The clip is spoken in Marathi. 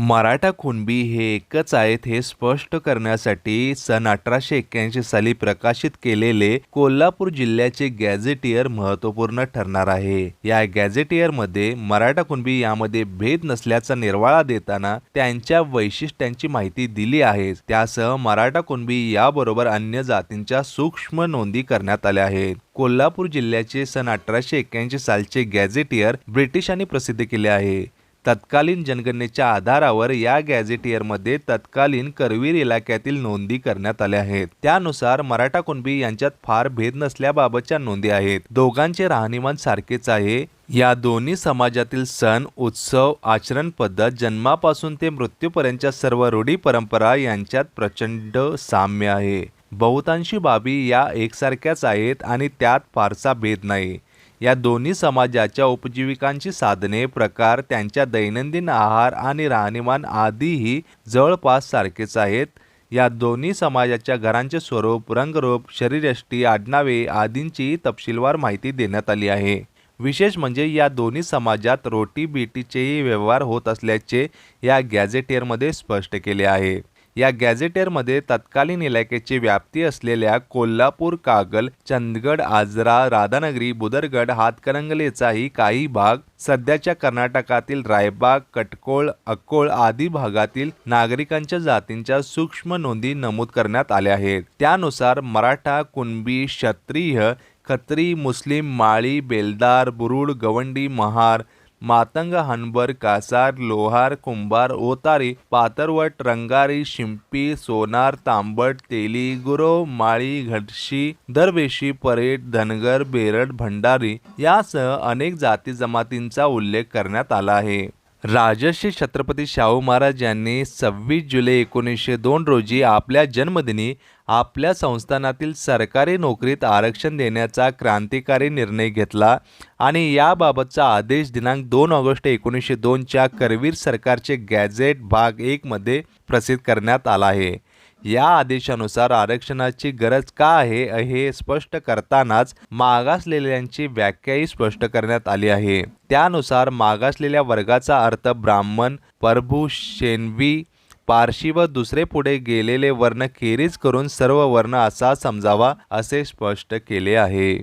मराठा कुणबी हे एकच आहेत हे स्पष्ट करण्यासाठी सन अठराशे एक्क्याऐंशी साली प्रकाशित केलेले कोल्हापूर जिल्ह्याचे गॅझेटियर महत्त्वपूर्ण ठरणार आहे. या गॅझेटियरमध्ये मराठा कुणबी यामध्ये भेद नसल्याचा निर्वाळा देताना त्यांच्या वैशिष्ट्यांची माहिती दिली आहे. त्यासह मराठा कुणबी याबरोबर अन्य जातींच्या सूक्ष्म नोंदी करण्यात आल्या आहेत. कोल्हापूर जिल्ह्याचे सन अठराशे एक्क्याऐंशी सालचे गॅझेटियर ब्रिटिशांनी प्रसिद्ध केले आहे. तत्कालीन जनगणनेच्या आधारावर या गॅझेटियरमध्ये तत्कालीन करवीर इलाक्यातील नोंदी करण्यात आल्या आहेत. त्यानुसार मराठा कुणबी यांच्यात फार भेद नसल्याबाबतच्या नोंदी आहेत. दोघांचे राहणीमान सारखेच आहे. या दोन्ही समाजातील सण उत्सव आचरण पद्धत जन्मापासून ते मृत्यूपर्यंतच्या सर्व रूढी परंपरा यांच्यात प्रचंड साम्य आहे. बहुतांशी बाबी या एकसारख्याच आहेत आणि त्यात फारसा भेद नाही. या दोन्ही समाजाच्या उपजीविकांची साधने प्रकार त्यांच्या दैनंदिन आहार आणि राहणीमान आदीही जवळपास सारखेच आहेत. या दोन्ही समाजाच्या घरांचे स्वरूप रंगरूप शरीरयष्टी आडनावे आदींची तपशीलवार माहिती देण्यात आली आहे. विशेष म्हणजे या दोन्ही समाजात रोटी बेटीचेही व्यवहार होत असल्याचे या गॅझेटियरमध्ये स्पष्ट केले आहे. या गॅझेटेरमध्ये तत्कालीन इलाक्याची व्याप्ती असलेल्या कोल्हापूर कागल चंदगड आजरा राधानगरी बुदरगड हातकरंगलेचाही काही भाग सध्याच्या कर्नाटकातील रायबाग कटकोळ अक्कोळ आदी भागातील नागरिकांच्या जातींच्या सूक्ष्म नोंदी नमूद करण्यात आल्या आहेत. त्यानुसार मराठा कुणबी क्षत्रिय खत्री मुस्लिम माळी बेलदार बुरुड गवंडी महार मातंग हनबर कासार लोहार कुंभार ओतारी पातरवट रंगारी शिंपी सोनार तांबट तेली गुरो माळी घडशी दरवेशी परेड धनगर बेरड भंडारी यासह अनेक जाती जमातींचा उल्लेख करण्यात आला आहे. राजर्षी छत्रपती शाहू महाराज यांनी सव्वीस जुलै एकोणीसशे दोन रोजी आपल्या जन्मदिनी आपल्या संस्थानातील सरकारी नोकरीत आरक्षण देण्याचा क्रांतिकारी निर्णय घेतला आणि याबाबतचा आदेश दिनांक दोन ऑगस्ट एकोणीसशे दोनच्या करवीर सरकारचे गॅझेट भाग एकमध्ये प्रसिद्ध करण्यात आला आहे. या आदेशानुसार आरक्षणाची गरज का आहे हे स्पष्ट करतानाच मागासलेल्यांची व्याख्याही स्पष्ट करण्यात आली आहे. त्यानुसार मागासलेल्या वर्गाचा अर्थ ब्राह्मण प्रभू शेनवी पारशी व दुसरे पुढे गेलेले वर्ण खेरीज करून सर्व वर्ण असा समजावा असे स्पष्ट केले आहे.